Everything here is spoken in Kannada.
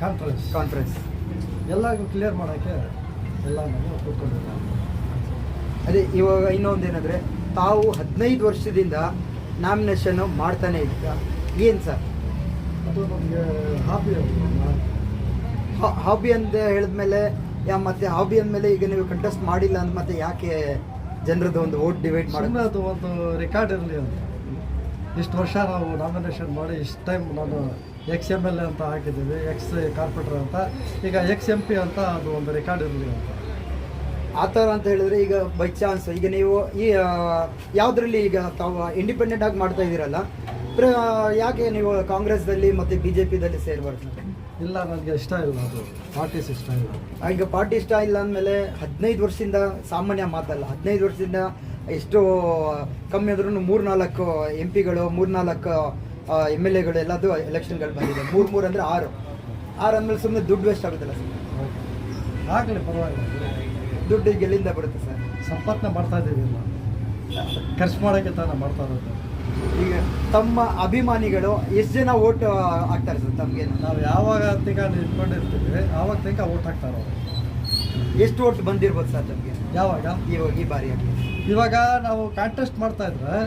ಕಾನ್ಫರೆನ್ಸ್ ಕಾನ್ಫರೆನ್ಸ್ ಎಲ್ಲರಿಗೂ ಕ್ಲಿಯರ್ ಮಾಡೋಕ್ಕೆ ಎಲ್ಲ ನಾನು ಕೂತ್ಕೊಂಡಿದ್ದೆ ಅದೇ ಇವಾಗ ಇನ್ನೊಂದೇನಂದರೆ ತಾವು ಹದಿನೈದು ವರ್ಷದಿಂದ ನಾಮಿನೇಷನ್ ಮಾಡ್ತಾನೆ ಇದ್ದ ಏನು ಸರ್? ಅದು ನಮಗೆ ಹಾಬಿ ಹಾಬಿ ಅಂತ ಹೇಳಿದ್ಮೇಲೆ ಯಾ ಮತ್ತೆ ಹಾಬಿ ಅಂದಮೇಲೆ ಈಗ ನೀವು ಕಂಟೆಸ್ಟ್ ಮಾಡಿಲ್ಲ ಅಂತ ಮತ್ತೆ ಯಾಕೆ ಜನರದ್ದು ಒಂದು ವೋಟ್ ಡಿವೈಡ್ ಮಾಡಿ ಅದು ಒಂದು ರೆಕಾರ್ಡ್ ಇರಲಿ ಅಂತ. ಇಷ್ಟು ವರ್ಷ ನಾವು ನಾಮಿನೇಷನ್ ಮಾಡಿ ಇಷ್ಟು ಟೈಮ್ ನಾನು ಎಕ್ಸ್ ಎಂ ಎಲ್ ಎ ಅಂತ ಹಾಕಿದ್ದೀವಿ ಎಕ್ಸ್ ಕಾರ್ಪೊರೇಟರ್ ಅಂತ. ಈಗ ಎಕ್ಸ್ ಎಂ ಪಿ ಅಂತ ಅದು ಒಂದು ರೆಕಾರ್ಡ್ ಇರಲಿ ಅಂತ. ಆ ಥರ ಅಂತ ಹೇಳಿದ್ರೆ ಈಗ ಬೈ ಚಾನ್ಸ್ ಈಗ ನೀವು ಈ ಯಾವುದ್ರಲ್ಲಿ ಈಗ ತಾವು ಇಂಡಿಪೆಂಡೆಂಟ್ ಆಗಿ ಮಾಡ್ತಾ ಇದ್ದೀರಲ್ಲ ಪ್ರ- ಯಾಕೆ ನೀವು ಕಾಂಗ್ರೆಸ್ದಲ್ಲಿ ಮತ್ತು ಬಿ ಜೆ ಪಿದಲ್ಲಿ ಸೇರ್ಬಾರ್ದು? ಇಲ್ಲ ನನಗೆ ಇಷ್ಟ ಇಲ್ಲ ಅದು. ಪಾರ್ಟೀಸ್ ಇಷ್ಟ ಇಲ್ಲ. ಈಗ ಪಾರ್ಟಿ ಇಷ್ಟ ಇಲ್ಲ ಅಂದಮೇಲೆ ಹದಿನೈದು ವರ್ಷದಿಂದ ಸಾಮಾನ್ಯ ಮಾತಲ್ಲ ಹದಿನೈದು ವರ್ಷದಿಂದ ಎಷ್ಟು ಕಮ್ಮಿ ಅಂದ್ರೂ ಮೂರ್ನಾಲ್ಕು ಎಂ ಪಿಗಳು ಮೂರ್ನಾಲ್ಕು ಎಂ ಎಲ್ ಎಗಳು ಎಲ್ಲದು ಎಲೆಕ್ಷನ್ಗಳು ಬಂದಿದೆ. ಮೂರು ಮೂರು ಅಂದರೆ ಆರು. ಆರು ಅಂದಮೇಲೆ ಸುಮ್ಮನೆ ದುಡ್ಡು ವೇಸ್ಟ್ ಆಗುತ್ತಲ್ಲ ಸರ್ ಆಗಲಿ ಪರವಾಗಿಲ್ಲ. ದುಡ್ಡು ಈಗ ಎಲ್ಲಿಂದ ಬರುತ್ತೆ ಸರ್ ಸಂಪಾದನೆ ಮಾಡ್ತಾ ಇದ್ದೀವಿ ಖರ್ಚು ಮಾಡೋಕ್ಕೆ ತಾನೇ ಮಾಡ್ತಾ ಇರೋದು. ಈಗ ತಮ್ಮ ಅಭಿಮಾನಿಗಳು ಎಷ್ಟು ಜನ ಓಟ್ ಹಾಕ್ತಾರೆ ಸರ್ ತಮಗೆ? ನಾವು ಯಾವಾಗ ತನಕ ಇಟ್ಕೊಂಡಿರ್ತೀವಿ ಆವಾಗ ತನಕ ಓಟ್ ಹಾಕ್ತಾರೆ ಎಷ್ಟು ಓಟ್ ಬಂದಿರ್ಬೋದು ಸರ್ ತಮಗೆ? ಯಾವಾಗ? ಇವಾಗ ಈ ಬಾರಿ ಇವಾಗ ನಾವು ಕಾಂಟೆಸ್ಟ್ ಮಾಡ್ತಾ ಇದ್ರೆ